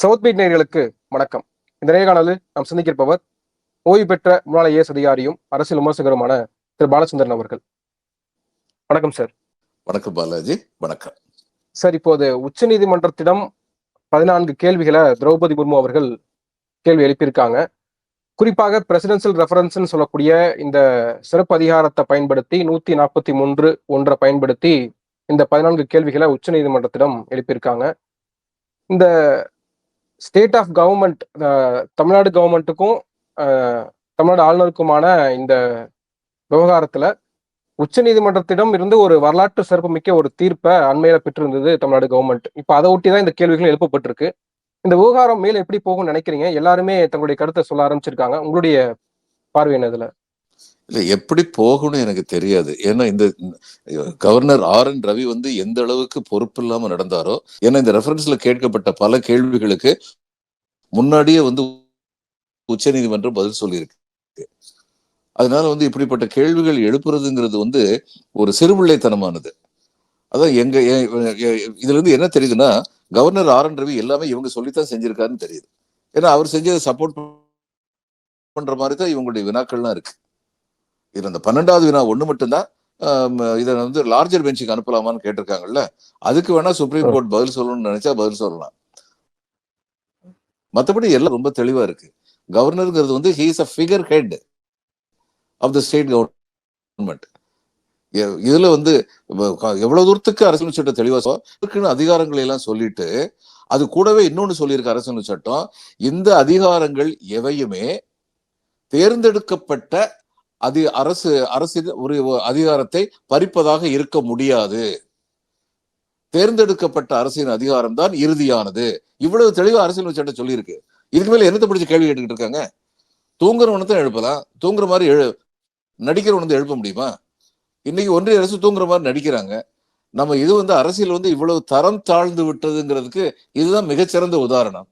South beat நேயர்களுக்கு வணக்கம். இந்த நேர்காணலில் நாம் சந்திக்கிருப்பவர் ஓய்வு பெற்ற முன்னாள் ஐஏஎஸ் அதிகாரியும் அரசியல் விமர்சகருமான திரு. பாலச்சந்திரன் அவர்கள். வணக்கம் சார் வணக்கம் பாலாஜி. வணக்கம். சார் இப்போது உச்சநீதிமன்றத்திடம் பதினான்கு கேள்விகளை திரௌபதி முர்மு அவர்கள் கேள்வி எழுப்பியிருக்காங்க. குறிப்பாக பிரசிடென்சியல் ரெஃபரன்ஸ்னு சொல்லக்கூடிய இந்த சிறப்பு அதிகாரத்தை பயன்படுத்தி நூத்தி நாற்பத்தி மூன்று ஒன்றை பயன்படுத்தி இந்த பதினான்கு கேள்விகளை உச்சநீதிமன்றத்திடம் எழுப்பியிருக்காங்க. இந்த ஸ்டேட் ஆஃப் கவர்மெண்ட் தமிழ்நாடு கவர்மெண்ட்டுக்கும் தமிழ்நாடு ஆளுநருக்குமான இந்த விவகாரத்துல உச்சநீதிமன்றத்திடம் இருந்து ஒரு வரலாற்று சிறப்புமிக்க ஒரு தீர்ப்பை அண்மையில பெற்றிருந்தது தமிழ்நாடு கவர்மெண்ட் இப்ப அதை ஒட்டி தான் இந்த கேள்விகள் எழுப்பப்பட்டிருக்கு. இந்த விவகாரம் மேல எப்படி போகும்னு நினைக்கிறீங்க? எல்லாருமே தங்களுடைய கருத்தை சொல்ல ஆரம்பிச்சிருக்காங்க. உங்களுடைய பார்வை என்ன இதுல? இல்ல எப்படி போகணும்னு எனக்கு தெரியாது. ஏன்னா இந்த கவர்னர் ஆர் என் ரவி வந்து எந்த அளவுக்கு பொறுப்பு இல்லாம நடந்தாரோ ஏன்னா இந்த ரெஃபரன்ஸ்ல கேட்கப்பட்ட பல கேள்விகளுக்கு முன்னாடியே வந்து உச்ச நீதிமன்றம் பதில் சொல்லியிருக்கு. அதனால வந்து இப்படிப்பட்ட கேள்விகள் எழுப்புறதுங்கிறது வந்து ஒரு சிறுபிள்ளைத்தனமானது. அதான் எங்க இதுல இருந்து என்ன தெரியுதுன்னா கவர்னர் ஆர் என் ரவி எல்லாமே இவங்க சொல்லித்தான் செஞ்சிருக்காருன்னு தெரியுது. ஏன்னா அவர் செஞ்சதை சப்போர்ட் பண்ற மாதிரி தான் இவங்களுடைய வினாக்கள்லாம் இருக்கு. இதில் இந்த பன்னெண்டாவது வினா ஒன்று மட்டும்தான் இதை வந்து லார்ஜர் பெஞ்சுக்கு அனுப்பலாமான்னு கேட்டிருக்காங்கல்ல அதுக்கு வேணா சுப்ரீம் கோர்ட் பதில் சொல்லணும்னு நினைச்சா பதில் சொல்லலாம். மற்றபடி எல்லாம் ரொம்ப தெளிவா இருக்கு. கவர்னருங்கிறது வந்து he's a figurehead of the state government இதுல வந்து எவ்வளவு தூரத்துக்கு அரசியல் சட்டம் தெளிவா இருக்குன்னு அதிகாரங்களை எல்லாம் சொல்லிட்டு அது கூடவே இன்னொன்னு சொல்லியிருக்கு அரசியல் சட்டம். இந்த அதிகாரங்கள் எவையுமே தேர்ந்தெடுக்கப்பட்ட அதி அரசு அரசு ஒரு அதிகாரத்தை பறிப்பதாக இருக்க முடியாது. தேர்ந்தெடுக்கப்பட்ட அரசின் அதிகாரம் தான் இறுதியானது. இவ்வளவு தெளிவாக அரசியல் சட்டம் சொல்லியிருக்கு. இதுக்கு மேல என்னத்தை பிடிச்ச கேள்வி கேட்டுக்கிட்டு இருக்காங்க? தூங்குறவனை தான் எழுப்பலாம். தூங்குற மாதிரி எழு நடிக்கிறவனை வந்து எழுப்ப முடியுமா? இன்னைக்கு ஒன்றிய அரசு தூங்குற மாதிரி நடிக்கிறாங்க. நம்ம இது வந்து அரசியல் வந்து இவ்வளவு தரம் தாழ்ந்து விட்டதுங்கிறதுக்கு இதுதான் மிகச்சிறந்த உதாரணம்.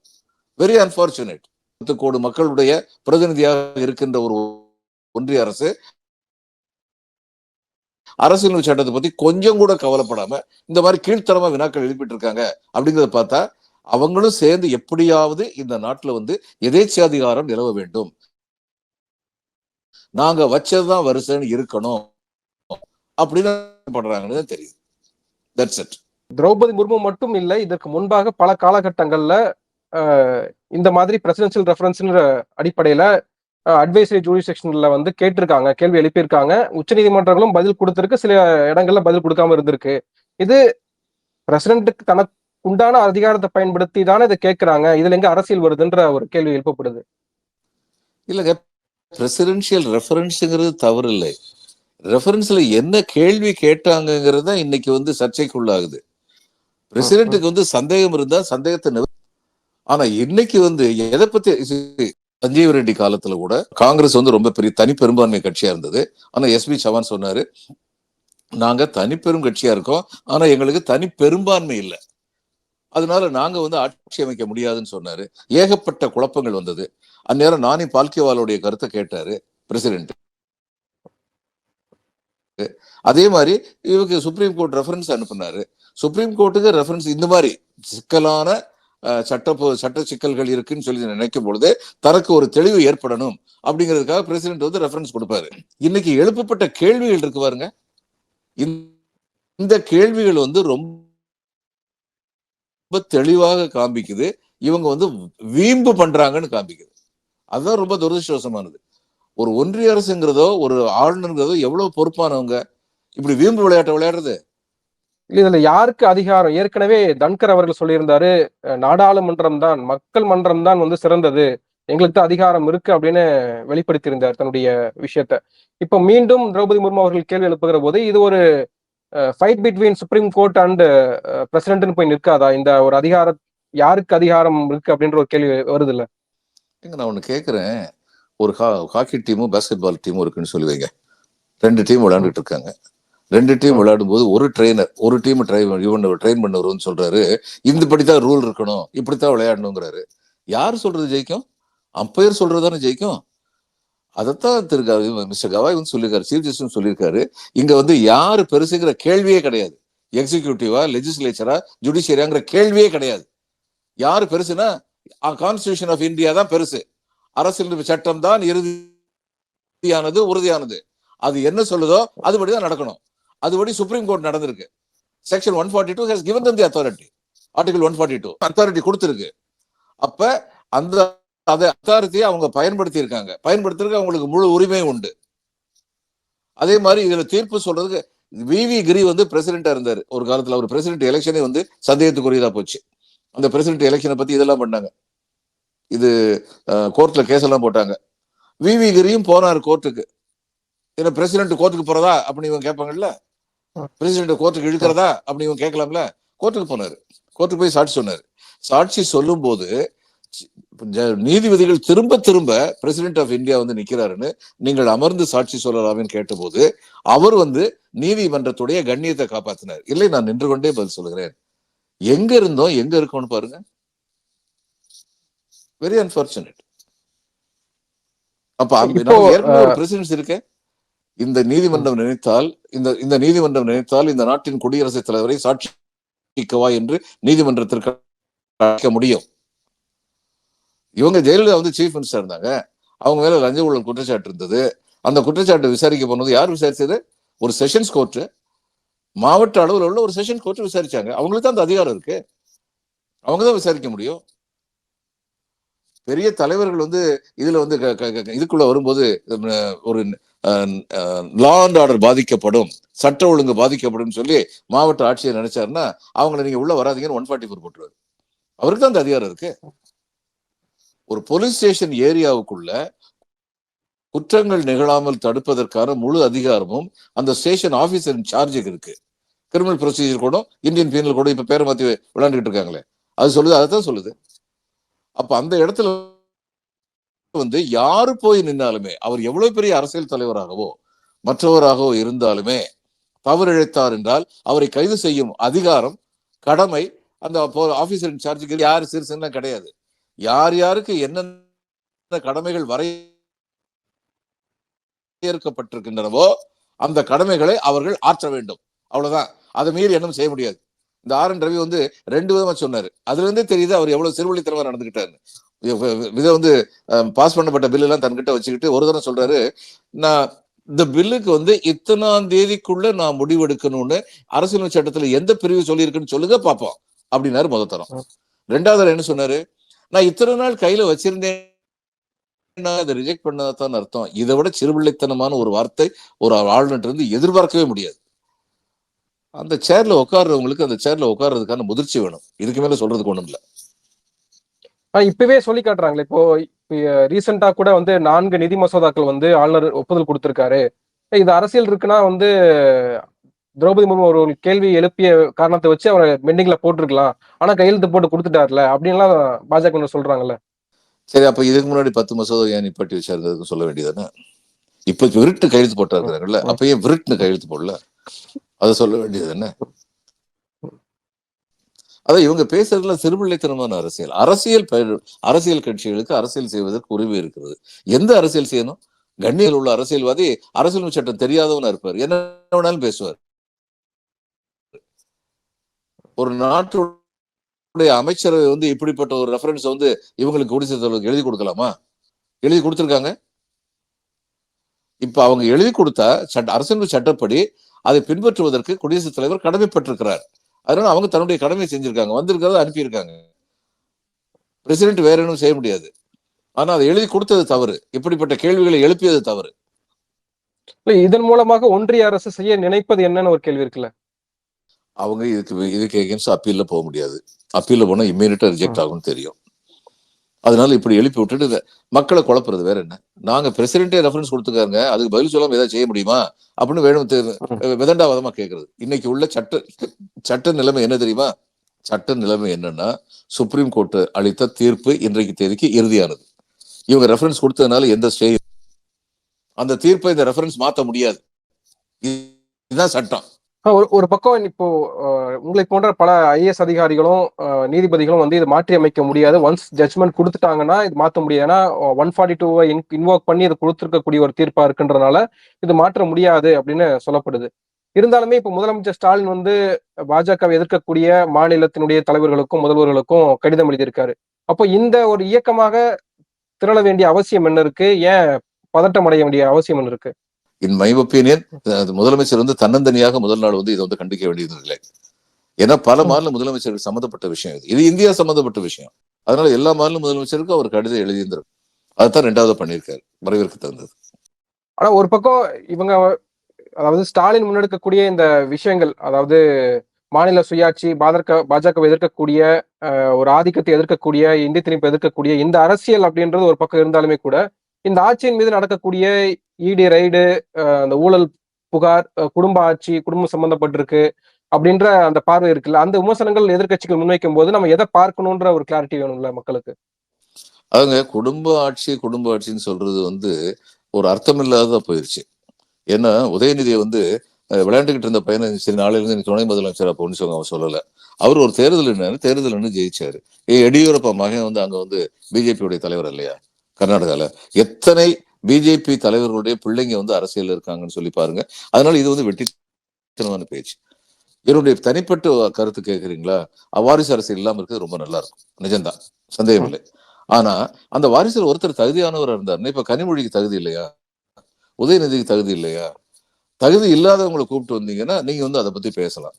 வெரி அன்பார்ச்சுனேட் பத்து கோடி மக்களுடைய பிரதிநிதியாக இருக்கின்ற ஒரு ஒன்றிய அரசு அரசியல் சட்டத்தை பத்தி கொஞ்சம் கூட கவலைப்படாம இந்த மாதிரி கீழ்த்தரமா வினாக்கள் எழுப்பிட்டு இருக்காங்க அப்படிங்கறத பார்த்தா அவங்களும் சேர்ந்து எப்படியாவது இந்த நாட்டுல வந்து எதேச்சாதிகாரம் நிலவ வேண்டும். நாங்க வச்சதுதான் வருஷன்னு இருக்கணும் அப்படின்னு பண்றாங்கன்னு தெரியுது. தட்ஸ் இட் திரௌபதி முர்மு மட்டும் இல்லை இதற்கு முன்பாக பல காலகட்டங்கள்ல இந்த மாதிரி பிரசிடென்சியல் ரெஃபரன்ஸ்ன்ற அடிப்படையில அட்வைசரி ஜூரிசெக்ஷன்ல வந்து கேட்டிருக்காங்க கேள்வி எழுப்பியிருக்காங்க. உச்சநீதிமன்றங்களும் பதில் கொடுத்திருக்கு சில இடங்கள்ல பதில் கொடுக்காம இருந்திருக்கு. இது பிரசிடென்ட்டுக்கு தனக்கு உண்டான அதிகாரத்தை பயன்படுத்தி தானே இதை கேட்கிறாங்க. இதுல எங்க அரசியல் வருதுன்ற ஒரு கேள்வி எழுப்பப்படுது. இல்லங்க பிரசிடென்சியல் ரெஃபரன்ஸுங்கிறது தவறு இல்லை ரெஃபரன்ஸ்ல என்ன கேள்வி கேட்டாங்கிறது தான் இன்னைக்கு வந்து சர்ச்சைக்குள்ளாகுது. பிரசிடென்ட்டுக்கு வந்து சந்தேகம் இருந்தா சந்தேகத்தை ஆனா இன்னைக்கு வந்து எதை பத்தி சஞ்சீவ் ரெட்டி காலத்துல கூட காங்கிரஸ் வந்து ரொம்ப பெரிய தனி பெரும்பான்மை கட்சியா இருந்தது. ஆனா எஸ் பி சவான் சொன்னாரு நாங்க தனிப்பெரும் கட்சியா இருக்கோம் ஆனா எங்களுக்கு தனி பெரும்பான்மை இல்லை. அதனால நாங்க வந்து ஆட்சி அமைக்க முடியாதுன்னு சொன்னாரு. ஏகப்பட்ட குழப்பங்கள் வந்தது. அந்நேரம் நானி பால்கிவாலுடைய கருத்தை கேட்டாரு பிரசிடென்ட் அதே மாதிரி இவருக்கு சுப்ரீம் கோர்ட் ரெஃபரன்ஸ் அனுப்புனாரு. சுப்ரீம் கோர்ட்டுக்கு ரெஃபரன்ஸ் இந்த மாதிரி சிக்கலான சட்ட சட்ட சிக்கல்கள் இருக்குன்னு சொல்லி நினைக்கும் பொழுது தனக்கு ஒரு தெளிவு ஏற்படணும் அப்படிங்கிறதுக்காக பிரசிடென்ட் வந்து ரெஃபரன்ஸ் கொடுப்பாரு. இன்னைக்கு எழுப்பப்பட்ட கேள்விகள் இருக்கு பாருங்க. இந்த கேள்விகள் வந்து ரொம்ப தெளிவாக காண்பிக்குது. இவங்க வந்து வீம்பு பண்றாங்கன்னு காண்பிக்குது. அதுதான் ரொம்ப துரதிருஷ்டவசமானது. ஒரு ஒன்றிய அரசுங்கிறதோ ஒரு ஆளுநருங்கிறதோ எவ்வளவு பொறுப்பானவங்க? இப்படி வீம்பு விளையாட்டை விளையாடுறது? இதுல யாருக்கு அதிகாரம்? ஏற்கனவே தன்கர் அவர்கள் சொல்லியிருந்தாரு நாடாளுமன்றம் தான் மக்கள் மன்றம் தான் வந்து சிறந்தது. எங்களுக்கு தான் அதிகாரம் இருக்கு அப்படின்னு வெளிப்படுத்தியிருந்தார் தன்னுடைய விஷயத்த. இப்ப மீண்டும் திரௌபதி முர்மு அவர்கள் கேள்வி எழுப்புகிற போது இது ஒரு fight between Supreme Court and பிரசிடென்ட்னு போய் நிற்காதா? இந்த ஒரு அதிகாரம் யாருக்கு அதிகாரம் இருக்கு அப்படின்ற ஒரு கேள்வி வருது இல்ல நான் ஒண்ணு கேக்குறேன். ஒரு ஹாக்கி டீமும் பேஸ்கெட் பால் டீமும் இருக்குன்னு சொல்லி வைங்க ரெண்டு டீம் விளையாண்டுட்டு இருக்காங்க. ரெண்டு டீம் விளையாடும் போது ஒரு ட்ரெயினர் ஒரு டீம் ட்ரைன் இவன் ட்ரெயின் பண்ணுவோம்னு சொல்றாரு. இந்த தான் ரூல் இருக்கணும் இப்படித்தான் விளையாடணுங்கிறாரு. யார் சொல்றது ஜெயிக்கும்? அம்பையர் சொல்றது தானே ஜெயிக்கும்? அதைத்தான் திரு மிஸ்டர் கவாய் வந்து சொல்லியிருக்காரு சீஃப் ஜஸ்டிஸ் சொல்லியிருக்காரு. இங்க வந்து யாரு பெருசுங்கிற கேள்வியே கிடையாது. எக்ஸிக்யூட்டிவா லெஜிஸ்லேச்சரா ஜுடிஷியரியாங்கிற கேள்வியே கிடையாது. யாரு பெருசுன்னா கான்ஸ்டியூஷன் ஆஃப் இந்தியா தான் பெருசு. அரசியல் சட்டம் தான் இறுதியானது உறுதியானது. அது என்ன சொல்லுதோ அதுபடிதான் நடக்கணும். அதுபடி சுப்ரீம் கோர்ட் நடந்திருக்கு. Section one forty two has given the authority article one forty two authority கொடுத்துருக்கு. அப்ப அந்த அதை அத்தாரிட்டியை அவங்க பயன்படுத்தி இருக்காங்க பயன்படுத்துறதுக்கு அவங்களுக்கு முழு உரிமை உண்டு. அதே மாதிரி இதுல தீர்ப்பு சொல்றதுக்கு விவி கிரி வந்து பிரசிடென்டா இருந்தாரு. ஒரு காலத்துல அவர் பிரசிடென்ட் எலெக்ஷனே வந்து சந்தேகத்துக்குரியதா போச்சு. அந்த பிரசிடென்ட் எலெக்ஷனை பத்தி இதெல்லாம் பண்ணாங்க. இது கோர்ட்ல கேஸ் எல்லாம் போட்டாங்க. விவி கிரியும் போனார் கோர்ட்டுக்கு ஏன்னா பிரசிடென்ட் கோர்ட்டுக்கு போறதா? அப்படின்னு இவங்க கேட்பாங்கல்ல? பிரசிடென்ட் கோர்ட்டுக்கு இழுக்கிறதா? அப்படின்னு இவங்க கேட்கலாம்ல. கோர்ட்டுக்கு போனாரு. கோர்ட்டுக்கு போய் சாட்சி சொன்னாரு. சாட்சி சொல்லும் போது நீதிபதிகள் திரும்ப திரும்ப பிரசிடென்ட் ஆஃப் இந்தியா வந்து நிக்கிறாருன்னு நீங்கள் அமர்ந்து சாட்சி சொல்லலாம்னு கேட்டபோது அவர் வந்து நீதிமன்றத்துடைய கண்ணியத்தை காப்பாத்தினார். இல்லை நான் நின்று கொண்டே பதில் சொல்லுகிறேன். எங்க இருந்தோம்? எங்க இருக்கோம்னு பாருங்க. வெரி அன்பார்ச்சுனேட் அப்ப ஏற்கனவே ஒரு பிரசிடென்ஸ் இருக்கு இந்த நீதிமன்றம் நினைத்தால் இந்த இந்த நீதிமன்றம் நினைத்தால் இந்த நாட்டின் குடியரசுத் தலைவரை சாட்சிக்கவா என்று நீதிமன்றத்திற்கு அழைக்க முடியும். இவங்க ஜெயலலிதா வந்து சீஃப் மினிஸ்டர் இருந்தாங்க. அவங்க மேல லஞ்ச ஊழல் குற்றச்சாட்டு இருந்தது. அந்த குற்றச்சாட்டை விசாரிக்க போனது யார் விசாரிச்சது? ஒரு செஷன்ஸ் கோர்ட் மாவட்ட அளவில் உள்ள ஒரு செஷன்ஸ் கோர்ட் விசாரிச்சாங்க. அவங்களுக்கு தான் அந்த அதிகாரம் இருக்கு. அவங்க தான் விசாரிக்க முடியும். பெரிய தலைவர்கள் வந்து இதுல வந்து க- க- இதுக்குள்ள வரும்போது ஒரு லா அண்ட் ஆர்டர் பாதிக்கப்படும் சட்ட ஒழுங்கு பாதிக்கப்படும் சொல்லி மாவட்ட ஆட்சியர் நினைச்சாருன்னா அவங்கள நீங்க உள்ள வராதீங்கன்னு ஒன் ஃபார்ட்டி ஃபோர் போட்டுருவாரு. அவருக்கு தான் அந்த அதிகாரம் இருக்கு. ஒரு போலீஸ் ஸ்டேஷன் ஏரியாவுக்குள்ள குற்றங்கள் நிகழாமல் தடுப்பதற்கான முழு அதிகாரமும் அந்த ஸ்டேஷன் ஆபீசரின் சார்ஜுக்கு இருக்கு. கிரிமினல் ப்ரொசீஜர் கூட இந்தியன் பீனல் கூட இப்ப பேரை மாத்தி விளையாண்டுட்டு இருக்காங்களே. அது சொல்லுது அதைத்தான் சொல்லுது. அப்ப அந்த இடத்துல வந்து யாரு போய் நின்னாலுமே அவர் எவ்வளவு பெரிய அரசியல் தலைவராகவோ மற்றவராகவோ இருந்தாலுமே தவறிழைத்தார் என்றால் அவரை கைது செய்யும் அதிகாரம் கடமை அந்த ஆபீசர் இன்சார்ஜுக்கு யார் சிறுசுன்னா கிடையாது. யார் யாருக்கு என்னென்ன கடமைகள் வரையறுக்கப்பட்டிருக்கின்றனவோ அந்த கடமைகளை அவர்கள் ஆற்ற வேண்டும். அவ்வளவுதான். அதை மீறி என்ன செய்ய முடியாது. இந்த ஆர் என் ரவி வந்து ரெண்டு விதமா சொன்னாரு. அதுல இருந்தே தெரியுது அவர் எவ்வளவு சிறுவழித்தனமா நடந்துகிட்டாரு இதை வந்து பாஸ் பண்ணப்பட்ட பில் எல்லாம் தன்கிட்ட வச்சுக்கிட்டு ஒரு தடவை சொல்றாரு நான் இந்த பில்லுக்கு வந்து இத்தனாம் தேதிக்குள்ள நான் முடிவெடுக்கணும்னு அரசியல் சட்டத்துல எந்த பிரிவு சொல்லியிருக்குன்னு சொல்லுங்க பார்ப்போம் அப்படின்னாரு முத தரம். ரெண்டாவது என்ன சொன்னாரு? நான் இத்தனை நாள் கையில வச்சிருந்தேன் அதை ரிஜெக்ட் பண்ணதான் அர்த்தம். இதை விட சிறுபிள்ளைத்தனமான ஒரு வார்த்தை ஒரு ஆளுநர் இருந்து எதிர்பார்க்கவே முடியாது. அந்த சேர்ல உட்கார்றவங்களுக்கு அந்த சேர்ல உட்கார்றதுக்கான முதிர்ச்சி வேணும். இதுக்கு மேல சொல்றதுக்கு ஒண்ணும் இல்ல. இப்பவே சொல்லி காட்டுறாங்களே. இப்போ ரீசெண்டா கூட வந்து நான்கு நிதி மசோதாக்கள் வந்து ஆளுநர் ஒப்புதல் கொடுத்திருக்காரு. இது அரசியல் இருக்குன்னா வந்து திரௌபதி முர்மு ஒரு கேள்வி எழுப்பிய காரணத்தை வச்சு அவரை பெண்டிங்ல போட்டிருக்கலாம். ஆனா கையெழுத்து போட்டு கொடுத்துட்டார்ல அப்படின்லாம் பாஜக சொல்றாங்கல்ல. சரி அப்ப இதுக்கு முன்னாடி பத்து மசோதா ஏன் நிப்பாட்டி வச்சாருங்கிறதுக்கு சொல்ல வேண்டியதானே இப்ப விருட்டு கையெழுத்து போட்டாருங்கிறாங்கல்ல அப்ப ஏன் விருட்டுன்னு கையெழுத்து போடல? அதை சொல்ல வேண்டியது என்ன அதான் இவங்க பேசுறதுல சிறுபிள்ளைத்தனமான அரசியல். அரசியல் அரசியல் கட்சிகளுக்கு அரசியல் செய்வதற்கு உரிமை இருக்கிறது. எந்த அரசியல் செய்யணும்? கண்ணியில் உள்ள அரசியல்வாதி அரசியல் சட்டம் தெரியாதவனா இருப்பார். என்ன வேணாலும் பேசுவார். ஒரு நாட்டுடைய அமைச்சரவை வந்து இப்படிப்பட்ட ஒரு ரெஃபரன்ஸ் வந்து இவங்களுக்கு குடிசை தலைவருக்கு எழுதி கொடுக்கலாமா? எழுதி கொடுத்துருக்காங்க. இப்ப அவங்க எழுதி கொடுத்தா சட்ட அரசியல் சட்டப்படி அதை பின்பற்றுவதற்கு குடியரசுத் தலைவர் கடமைப்பட்டிருக்கிறார். அதனால அவங்க தன்னுடைய கடமை செஞ்சிருக்காங்க. வந்திருக்கிறத அனுப்பியிருக்காங்க. பிரசிடென்ட் வேற எதுவும் செய்ய முடியாது. ஆனா அதை எழுதி கொடுத்தது தவறு. இப்படிப்பட்ட கேள்விகளை எழுப்பியது தவறு. இதன் மூலமாக ஒன்றிய அரசு செய்ய நினைப்பது என்னன்னு ஒரு கேள்வி இருக்குல்ல? அவங்க இதுக்கு இதுக்கு எகேன்ஸ்ட் அப்பீல்ல போக முடியாது. அப்பீல்ல போனா இம்மீடியட்டா ரிஜெக்ட் ஆகும்னு தெரியும். அதனால இப்படி எழுப்பி விட்டுட்டு மக்களை குழப்புறது வேற என்ன? நாங்க பிரசிடென்டே ரெஃபரன்ஸ் கொடுத்துக்காங்க அதுக்கு பதில் சொல்லாம ஏதாவது செய்ய முடியுமா? அப்படின்னு வேணும் விதண்டாவாதமா கேட்கறது இன்னைக்கு உள்ள சட்ட சட்ட நிலைமை என்ன தெரியுமா? சட்ட நிலைமை என்னன்னா சுப்ரீம் கோர்ட் அளித்த தீர்ப்பு இன்றைக்கு தேதிக்கு இறுதியானது. இவங்க ரெஃபரன்ஸ் கொடுத்ததுனால எந்த ஸ்டே அந்த தீர்ப்பை இந்த ரெஃபரன்ஸ் மாத்த முடியாது. இதுதான் சட்டம். ஒரு ஒரு பக்கம் இப்போ உங்களை போன்ற பல ஐஏஎஸ் அதிகாரிகளும் நீதிபதிகளும் வந்து இது மாற்றி அமைக்க முடியாது. ஒன்ஸ் ஜட்மெண்ட் கொடுத்துட்டாங்கன்னா இது மாற்ற முடியாது. ஏன்னா ஒன் ஃபார்ட்டி டூவை இன்வோக் பண்ணி இது கொடுத்துருக்கக்கூடிய ஒரு தீர்ப்பா இருக்குன்றனால இது மாற்ற முடியாது அப்படின்னு சொல்லப்படுது. இருந்தாலுமே இப்போ முதலமைச்சர் ஸ்டாலின் வந்து பாஜகவை எதிர்க்கக்கூடிய மாநிலத்தினுடைய தலைவர்களுக்கும் முதல்வர்களுக்கும் கடிதம் எழுதியிருக்காரு. அப்போ இந்த ஒரு இயக்கமாக திரள வேண்டிய அவசியம் என்ன இருக்கு? ஏன் பதட்டம் அடைய வேண்டிய அவசியம் என்ன இருக்கு? இன் மை ஒப்பீனியன் முதலமைச்சர் வந்து தன்னந்தனியாக முதல் நாள் வந்து இதை வந்து கண்டிக்க வேண்டியது இல்லை ஏன்னா பல. மாநில முதலமைச்சருக்கு சம்மந்தப்பட்ட விஷயம் இது. இது இந்தியா சம்மந்தப்பட்ட விஷயம். அதனால எல்லா மாநில முதலமைச்சருக்கும் அவர் கடிதம் எழுதியிருந்தார் அதுதான் ரெண்டாவது பண்ணியிருக்காரு. வரவேற்க தகுந்தது. ஆனா ஒரு பக்கம் இவங்க அதாவது ஸ்டாலின் முன்னெடுக்கக்கூடிய இந்த விஷயங்கள் அதாவது மாநில சுயாட்சி பாஜக பாஜக எதிர்க்கக்கூடிய ஒரு ஆதிக்கத்தை எதிர்க்கக்கூடிய இந்திய திணிப்பை எதிர்க்கக்கூடிய இந்த அரசியல் அப்படின்றது ஒரு பக்கம் இருந்தாலுமே கூட இந்த ஆட்சியின் மீது நடக்கக்கூடிய இடி ரைடு அந்த ஊழல் புகார் குடும்ப ஆட்சி குடும்பம் சம்பந்தப்பட்டிருக்கு அப்படின்ற அந்த பார்வை இருக்குல்ல. அந்த விமர்சனங்கள் எதிர்கட்சிகள் முன்வைக்கும் போது நம்ம எதை பார்க்கணுன்ற ஒரு கிளாரிட்டி வேணும்ல மக்களுக்கு? அவங்க குடும்ப ஆட்சி குடும்ப ஆட்சின்னு சொல்றது வந்து ஒரு அர்த்தம் இல்லாத போயிருச்சு. ஏன்னா உதயநிதியை வந்து விளையாண்டுகிட்டு இருந்த பையனை சரி நாளையிலிருந்து துணை முதலமைச்சர் அப்போன்னு சொல்லி அவன் சொல்லல. அவர் ஒரு தேர்தல் என்ன தேர்தல் ஜெயிச்சாரு. ஏ எடியூரப்பா மகன் வந்து அங்க வந்து பிஜேபியுடைய தலைவர் இல்லையா? கர்நாடகால. எத்தனை பிஜேபி தலைவர்களுடைய பிள்ளைங்க வந்து அரசியல் இருக்காங்கன்னு சொல்லி பாருங்க. அதனால இது வந்து வெற்றித்தனமான பேச்சு. என்னுடைய தனிப்பட்ட கருத்து கேட்குறீங்களா வாரிசு அரசியல் இல்லாமல் இருக்கிறது ரொம்ப நல்லா இருக்கும் நிஜம்தான். சந்தேகம் இல்லை. ஆனா அந்த வாரிசுல ஒருத்தர் தகுதியானவராக இருந்தாருன்னா இப்ப கனிமொழிக்கு தகுதி இல்லையா? உதயநிதிக்கு தகுதி இல்லையா? தகுதி இல்லாதவங்களை கூப்பிட்டு வந்தீங்கன்னா நீங்க வந்து அதை பத்தி பேசலாம்.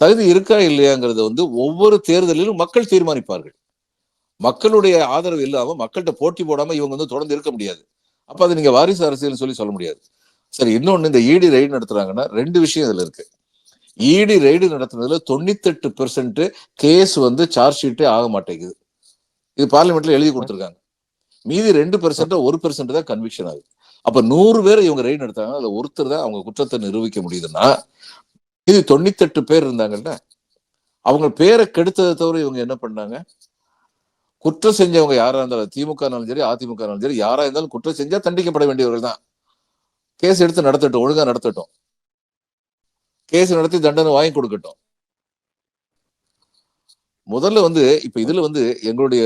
தகுதி இருக்கா இல்லையாங்கிறத வந்து ஒவ்வொரு தேர்தலிலும் மக்கள் தீர்மானிப்பார்கள். மக்களுடைய ஆதரவு இல்லாம மக்கள்கிட்ட போட்டி போடாம இவங்க வந்து தொடர்ந்து இருக்க முடியாது. அப்போ அது நீங்க வாரிசு அரசியல்னு சொல்லி சொல்ல முடியாது. சரி இன்னொன்னு இந்த இடி ரைடு நடத்துறாங்கன்னா ரெண்டு விஷயம் இதுல இருக்கு. இடி ரைடு நடத்துனதுல தொண்ணூத்தெட்டு பெர்சன்ட் கேஸ் வந்து சார்ஜ் ஷீட்டே ஆக மாட்டேங்குது. இது பார்லிமெண்ட்ல எழுதி கொடுத்துருக்காங்க. மீதி ரெண்டு பெர்சென்ட் ஒரு பெர்சென்ட் தான் கன்விக்ஷன் ஆகுது. அப்ப நூறு பேர் இவங்க ரைடு நடத்தாங்க அதுல ஒருத்தர் தான் அவங்க குற்றத்தை நிரூபிக்க முடியுதுன்னா இது தொண்ணூத்தெட்டு பேர் இருந்தாங்கன்னா அவங்க பேரை கெடுத்ததை தவிர இவங்க என்ன பண்ணாங்க? குற்றம் செஞ்சவங்க யாரா இருந்தாலும் திமுக இருந்தாலும் சரி அதிமுக இருந்தாலும் சரி யாரா இருந்தாலும் குற்றம் செஞ்சா தண்டிக்கப்பட வேண்டியவர்கள் தான். கேஸ் எடுத்து நடத்தட்டும் ஒழுங்கா நடத்தட்டும். கேஸ் நடத்தி தண்டனை வாங்கி கொடுக்கட்டும். முதல்ல வந்து இப்ப இதுல வந்து எங்களுடைய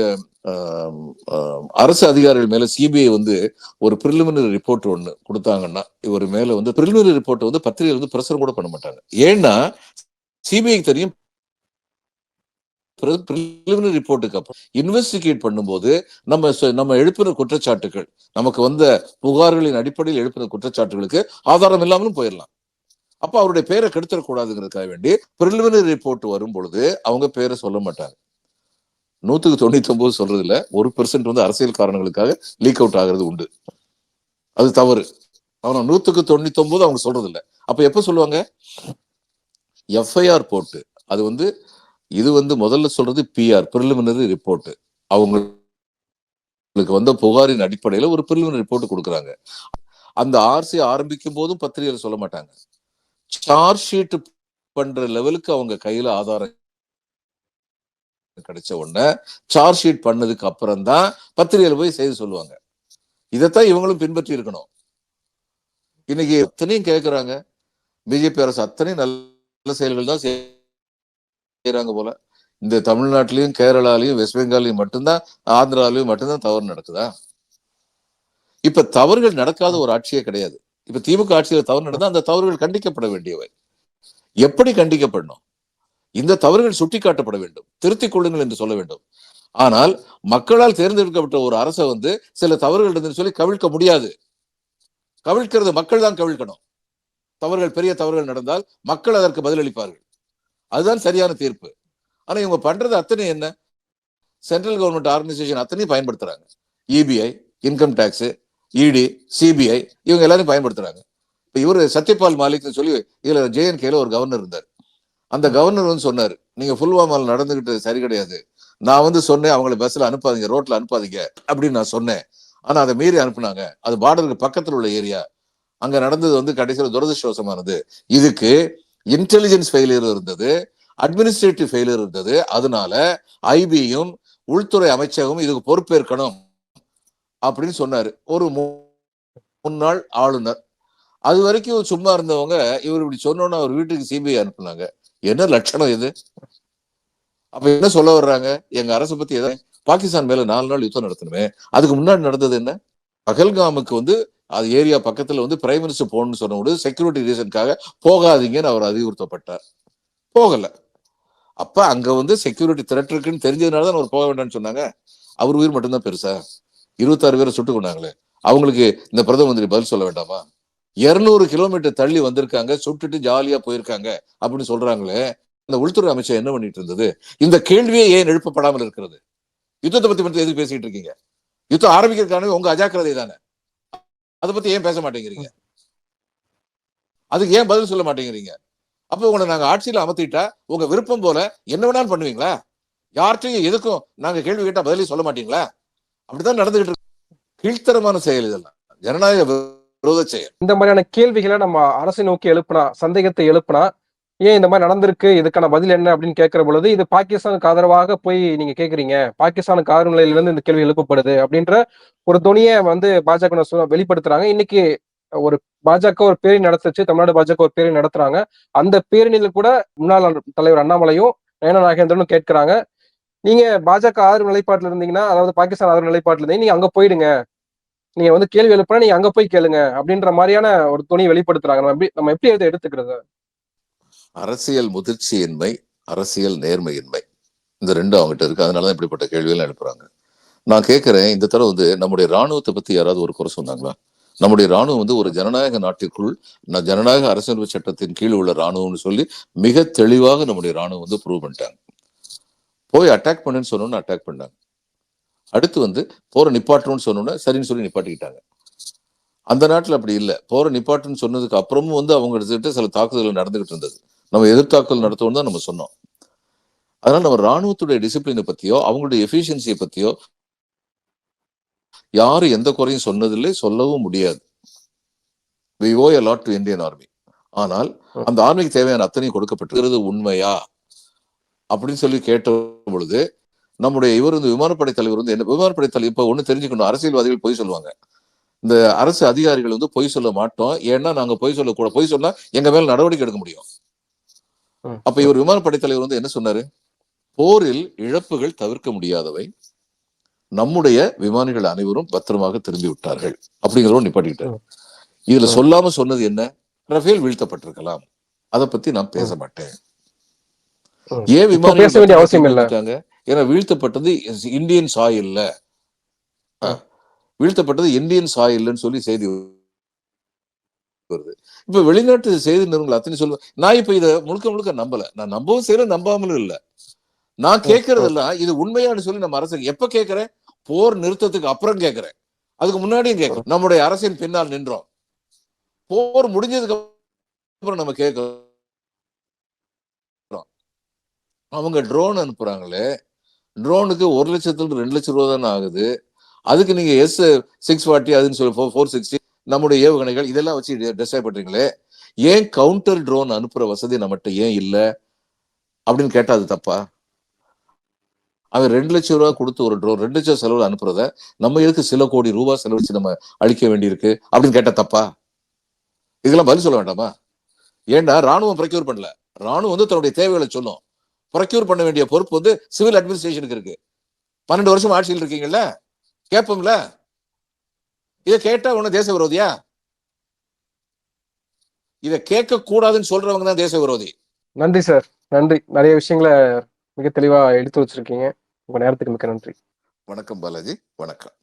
அரசு அதிகாரிகள் மேல சிபிஐ வந்து ஒரு பிரிலிமினரி ரிப்போர்ட் ஒண்ணு கொடுத்தாங்கன்னா இவர் மேல வந்து பிரிலிமினரி ரிப்போர்ட் வந்து பத்திரிகை வந்து பிரசுரம் கூட பண்ண மாட்டாங்க. ஏன்னா சிபிஐ தெரியும் பிரிலிமினரி ரிப்போர்ட்டுக்கு அப்புறம் இன்வெஸ்டிகேட் பண்ணும்போது நம்ம நம்ம எழுப்பின குற்றச்சாட்டுகள் நமக்கு வந்த புகார்களின் அடிப்படையில் எழுப்பின குற்றச்சாட்டுகளுக்கு ஆதாரம் இல்லாமலும் போயிடலாம் அப்ப அவருடைய பேரை கெடுத்துடக்கூடாதுங்கிறதுக்காக வேண்டி பிரிலிமினரி ரிப்போர்ட் வரும் பொழுது அவங்க பேரை சொல்ல மாட்டாங்க. நூத்துக்கு தொண்ணூத்தி ஒன்பது சொல்றது இல்ல ஒரு பெர்சன்ட் வந்து அரசியல் காரணங்களுக்காக லீக் அவுட் ஆகிறது உண்டு. அது தவறு. ஆனா நூத்துக்கு தொண்ணூத்தி ஒன்பது அவங்க சொல்றது இல்ல அப்ப எப்ப சொல்லுவாங்க? எஃப்ஐஆர் போட்டு. அது வந்து இது வந்து முதல்ல சொல்றது பிஆர் பிரிலிமினரி ரிப்போர்ட் அவங்களுக்கு வந்த புகாரின் அடிப்படையில ஒரு பிரிலிமினரி ரிப்போர்ட் கொடுக்குறாங்க. அந்த ஆர்சி ஆரம்பிக்கும் போதும் பத்திரிகையில் சொல்ல மாட்டாங்க. சார்ஜ் ஷீட் பண்ற லெவலுக்கு அவங்க கையில ஆதாரம் கிடைச்ச உடனே சார்ஜ் ஷீட் பண்ணதுக்கு அப்புறம் தான் பத்திரிகையில் போய் செய்து சொல்லுவாங்க. இதைத்தான் இவங்களும் பின்பற்றி இருக்கணும். இன்னைக்கு அத்தனையும் கேட்கறாங்க பிஜேபி அரசு அத்தனையும் நல்ல செயல்கள் தான் செய்யறாங்க போல. இந்த தமிழ்நாட்டிலையும் கேரளாலையும் வெஸ்ட் பெங்காலையும் மட்டும்தான் ஆந்திராலையும் மட்டும்தான் தவறு நடக்குதா? இப்ப தவறுகள் நடக்காத ஒரு ஆட்சியே கிடையாது. இப்ப திமுக ஆட்சியில் தவறு நடந்தா அந்த தவறுகள் கண்டிக்கப்பட வேண்டியவை. எப்படி கண்டிக்கப்படணும்? இந்த தவறுகள் சுட்டிக்காட்டப்பட வேண்டும். திருத்திக் கொள்ளுங்கள் என்று சொல்ல வேண்டும். ஆனால் மக்களால் தேர்ந்தெடுக்கப்பட்ட ஒரு அரசை வந்து சில தவறுகள் இருந்ததுன்னு சொல்லி கவிழ்க்க முடியாது. கவிழ்க்கிறது மக்கள் தான் கவிழ்க்கணும். தவறுகள் பெரிய தவறுகள் நடந்தால் மக்கள் அதற்கு பதிலளிப்பார்கள். அதுதான் சரியான தீர்ப்பு. ஆனா இவங்க பண்றது அத்தனை என்ன? சென்ட்ரல் கவர்மெண்ட் ஆர்கனைசேஷன் அத்தனையும் பயன்படுத்துறாங்க. EPI income tax ED CBI இவங்க எல்லாரையும் பயன்படுத்துறாங்க. இப்போ இவரு சத்யபால் மாலிக்னு சொல்லி இதுல ஜேஎன்கேல ஒரு கவர்னர் இருந்தார். அந்த கவர்னர் வந்து சொன்னார் நீங்க புல்வாமாவில் நடந்துகிட்டு சரி கிடையாது. நான் வந்து சொன்னேன் அவங்கள பஸ்ல அனுப்பாதீங்க ரோட்ல அனுப்பாதீங்க அப்படின்னு நான் சொன்னேன். ஆனா அதை மீறி அனுப்புனாங்க. அது பார்டருக்கு பக்கத்தில் உள்ள ஏரியா அங்க நடந்தது வந்து கடைசியில் துரதிருஷ்டவசமானது. இதுக்கு இன்டெலிஜென்ஸ் ஃபெயிலியர் இருந்தது அட்மினிஸ்ட்ரேட்டிவ் ஃபெயிலியர் இருந்தது. அதனால ஐபியும் உள்துறை அமைச்சகமும் இதுக்கு பொறுப்பேற்கணும் அப்படின்னு சொன்னாரு. ஒரு முன்னாள் ஆளுநர். அது வரைக்கும் சும்மா இருந்தவங்க இவர் இப்படி சொன்னோன்னு அவர் வீட்டுக்கு சிபிஐ அனுப்புனாங்க. என்ன லட்சணம் இது? அப்ப என்ன சொல்ல வர்றாங்க? எங்க அரசு பத்தி எதாவது பாகிஸ்தான் மேல நாலு நாள் யுத்தம் நடத்தணுமே. அதுக்கு முன்னாடி நடந்தது என்ன? பகல்காமுக்கு வந்து அது ஏரியா பக்கத்துல வந்து பிரைம் மினிஸ்டர் போகணும்னு சொன்ன செக்யூரிட்டி ரீசனுக்காக போகாதீங்கன்னு அவர் அறிவுறுத்தப்பட்டார். போகலை. அப்ப அங்க வந்து செக்யூரிட்டி த்ரெட் இருக்குன்னு தெரிஞ்சதுனால தான் அவர் போக வேண்டாம்னு சொன்னாங்க. அவர் உயிர் மட்டும்தான் பெருசா? இருபத்தாறு பேரை சுட்டு கொண்டாங்களே. அவங்களுக்கு இந்த பிரதம மந்திரி பதில் சொல்ல வேண்டாமா? இருநூறு கிலோமீட்டர் தள்ளி வந்திருக்காங்க சுட்டுட்டு ஜாலியா போயிருக்காங்க அப்படின்னு சொல்றாங்களே. இந்த உள்துறை அமைச்சர் என்ன பண்ணிட்டு இருந்தது? இந்த கேள்வியே ஏன் எழுப்பப்படாமல் இருக்கிறது? யுத்தத்தை பத்தி மட்டும் எதுக்கு பேசிட்டு இருக்கீங்க? யுத்தம் ஆரம்பிக்கிறதுக்கான உங்க அஜாக்கிரதை தானே அதை பத்தி ஏன் பேச மாட்டேங்கிறீங்க? அதுக்கு ஏன் பதில் சொல்ல மாட்டேங்கிறீங்க? அப்ப உங்களை நாங்க ஆட்சியில அமர்த்திட்டா உங்க விருப்பம் போல என்ன வேணாலும் பண்ணுவீங்களா? யார்கிட்டையும் எதுக்கும் நாங்க கேள்வி கேட்டா பதிலையும் சொல்ல மாட்டீங்களா? அப்படிதான் நடந்துகிட்டு இருக்கு. கீழ்த்தரமான செயல் இதெல்லாம். ஜனநாயக விரோத செயல். இந்த மாதிரியான கேள்விகளை நம்ம அரசை நோக்கி எழுப்புனா சந்தேகத்தை எழுப்புனா ஏன் இந்த மாதிரி நடந்திருக்கு? இதுக்கான பதில் என்ன? அப்படின்னு கேட்கிற பொழுது இது பாகிஸ்தானுக்கு ஆதரவாக போய் நீங்க கேக்குறீங்க பாகிஸ்தானுக்கு ஆதரவு நிலையிலிருந்து இந்த கேள்வி எழுப்பப்படுது அப்படின்ற ஒரு துணியை வந்து பாஜக வெளிப்படுத்துறாங்க. இன்னைக்கு ஒரு பாஜக ஒரு பேரணி நடத்துச்சு. தமிழ்நாடு பாஜக ஒரு பேரணி நடத்துறாங்க. அந்த பேரணியில கூட முன்னாள் தலைவர் அண்ணாமலையும் நயனா நாகேந்திரனும் கேட்கிறாங்க. நீங்க பாஜக ஆதரவு நிலைப்பாட்டில் இருந்தீங்கன்னா அதாவது பாகிஸ்தான் ஆதரவு நிலைப்பாட்டில் இருந்தீங்க நீங்க அங்க போயிடுங்க. நீங்க வந்து கேள்வி எழுப்புனா நீங்க அங்க போய் கேளுங்க அப்படின்ற மாதிரியான ஒரு துணியை வெளிப்படுத்துறாங்க. நம்ம எப்படி நம்ம எப்படி எடுத்துக்கிறது? அரசியல் முதிர்ச்சியின்மை அரசியல் நேர்மையின்மை. இந்த ரெண்டும் அவங்ககிட்ட இருக்கு. அதனாலதான் இப்படிப்பட்ட கேள்விகள் எழுப்புறாங்க. நான் கேட்குறேன் இந்த தடவை வந்து நம்முடைய ராணுவத்தை பத்தி யாராவது ஒரு குறை சொன்னாங்களா? நம்முடைய ராணுவம் வந்து ஒரு ஜனநாயக நாட்டிற்குள் நான் ஜனநாயக அரசியல் சட்டத்தின் கீழ் உள்ள ராணுவம்னு சொல்லி மிக தெளிவாக நம்முடைய ராணுவம் வந்து ப்ரூவ் பண்ணிட்டாங்க. போய் அட்டாக் பண்ணுன்னு சொன்னோன்னு அட்டாக் பண்ணாங்க. அடுத்து வந்து போற நிப்பாட்டணும்னு சொன்னோன்னே சரின்னு சொல்லி நிப்பாட்டிக்கிட்டாங்க. அந்த நாட்டில் அப்படி இல்லை. போற நிப்பாட்டுன்னு சொன்னதுக்கு அப்புறமும் வந்து அவங்க கிட்ட சில தாக்குதல்கள் நடந்துகிட்டு இருந்தது. நம்ம எதிர்த்தாக்கல் நடத்தவும் தான் நம்ம சொன்னோம். அதனால நம்ம ராணுவத்துடைய டிசிப்ளினை பத்தியோ அவங்களுடைய எஃபிஷியன்சியை பத்தியோ யாரும் எந்த குறையும் சொன்னதில்லை சொல்லவும் முடியாது. We owe a lot to Indian army ஆனால் அந்த ஆர்மிக்கு தேவையான அத்தனையும் கொடுக்கப்பட்டிருக்கிறது உண்மையா? அப்படின்னு சொல்லி கேட்ட பொழுது நம்முடைய இவர் வந்து விமானப்படை தலைவர் வந்து என்ன விமானப்படை தலைவர் இப்ப ஒண்ணு தெரிஞ்சுக்கணும் அரசியல்வாதிகள் பொய் சொல்லுவாங்க. இந்த அரசு அதிகாரிகள் வந்து பொய் சொல்ல மாட்டோம். ஏன்னா நாங்க பொய் சொல்லக்கூட பொய் சொன்னா எங்க மேல நடவடிக்கை எடுக்க முடியும். அப்ப இவர் விமானப்படை தலைவர் வந்து என்ன சொன்னாரு போரில் இழப்புகள் தவிர்க்க முடியாதவை நம்முடைய விமானிகள் அனைவரும் பத்திரமாக திரும்பி விட்டார்கள் அப்படிங்கிறத நிப்பாட்டிக்கிட்டார். இதுல. சொல்லாம சொன்னது என்ன ரஃபேல் வீழ்த்தப்பட்டிருக்கலாம் அதை பத்தி நான் பேச மாட்டேன். ஏன் பத்திரமா அவசியம் திரும்பி இல்ல. வந்துட்டாங்க? ஏன்னா வீழ்த்தப்பட்டது இந்தியன் சாயில்ல. வீழ்த்தப்பட்டது இந்தியன் சாயில்னு சொல்லி செய்தி வருது. இப்ப வெளிநாட்டு செய்தி நிறுவனங்கள் அத்தனை சொல்லுவேன் நான் இப்ப இத முழுக்க முழுக்க நம்பல. நான் நம்பவும் செய்யறேன் நம்பாமலும் இல்ல. நான் கேட்கறதெல்லாம் இது உண்மையான்னு சொல்லி நம்ம அரசு எப்ப கேட்கிறேன் போர் நிறுத்தத்துக்கு அப்புறம் கேட்கிறேன் அதுக்கு முன்னாடியும் கேட்கிறேன் நம்முடைய அரசின் பின்னால் நின்றோம். போர் முடிஞ்சதுக்கு அப்புறம் நம்ம கேட்கிறோம் அவங்க ட்ரோன் அனுப்புறாங்களே. ட்ரோனுக்கு ஒரு லட்சத்துல ரெண்டு லட்சம் ரூபா தானே ஆகுது. அதுக்கு நீங்க எஸ் சிக்ஸ் ஃபார்ட்டி அதுன்னு சொல்லி ஃபோர் சிக்ஸ்டி நம்முடைய ஏவுகணைகள் இதெல்லாம் வச்சு டிசைட் பண்றீங்களே ஏன் கவுண்டர் ட்ரோன் அனுப்புற வசதி நம்மகிட்ட ஏன் இல்லை? அப்படின்னு கேட்டா அது தப்பா? அவன் ரெண்டு லட்சம் ரூபா கொடுத்து ஒரு ட்ரோன் ரெண்டு லட்சம் செலவு அனுப்புறத நம்ம எதுக்கு சில கோடி ரூபாய் செலவழிச்சு நம்ம அழிக்க வேண்டியிருக்கு? அப்படின்னு கேட்டா தப்பா? இதெல்லாம் பதில் சொல்ல வேண்டாமா? ஏன்னா ராணுவம் ப்ரொக்யூர் பண்ணல. ராணுவம் வந்து தன்னுடைய தேவைகளை சொல்லும். ப்ரொக்யூர் பண்ண வேண்டிய பொறுப்பு வந்து சிவில் அட்மினிஸ்ட்ரேஷனுக்கு இருக்கு. பன்னெண்டு வருஷம் ஆட்சியில் இருக்கீங்கல்ல? கேட்போம்ல இதை கேட்டா உன்ன தேச விரோதியா? இதை கேட்க கூடாதுன்னு சொல்றவங்க தான் தேச விரோதி. நன்றி சார் நன்றி. நிறைய விஷயங்களை மிக தெளிவா எடுத்து வச்சிருக்கீங்க. உங்க நேரத்துக்கு மிக்க நன்றி. வணக்கம் பாலாஜி. வணக்கம்.